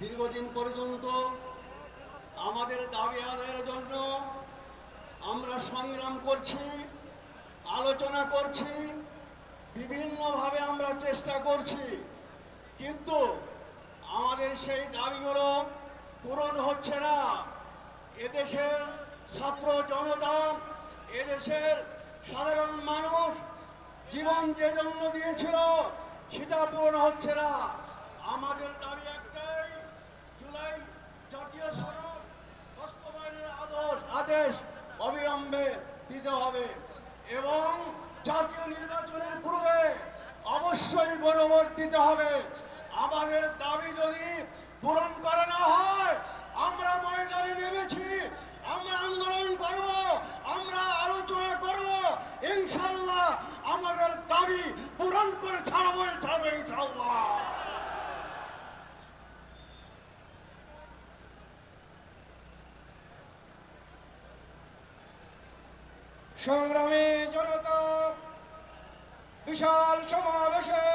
দীর্ঘদিন পর্যন্ত আমাদের দাবি আদায়ের জন্য আমরা সংগ্রাম করছি, আলোচনা করছি, বিভিন্নভাবে আমরা চেষ্টা করছি। কিন্তু আমাদের সেই দাবিগুলো পূরণ হচ্ছে না। এদেশের ছাত্র জনতা, এদেশের সাধারণ মানুষ জীবন যে জন্য দিয়েছিল, সেটা পূরণ হচ্ছে না। আমাদের দাবি অবিলম্বে দিতে হবে। এবং জাতীয় নির্বাচনের পূর্বে অবশ্যই গণভোট দিতে হবে। আমাদের দাবি যদি পূরণ করে না হয়, আমরা ময়দানে নেমেছি, আমরা আন্দোলন করব, আমরা আলোচনা করব ইনশাল্লাহ আমাদের দাবি পূরণ করে ছাড়বো ছাড়বো ইনশাল্লাহ সংগ্রামী জনতা বিশাল সমাবেশের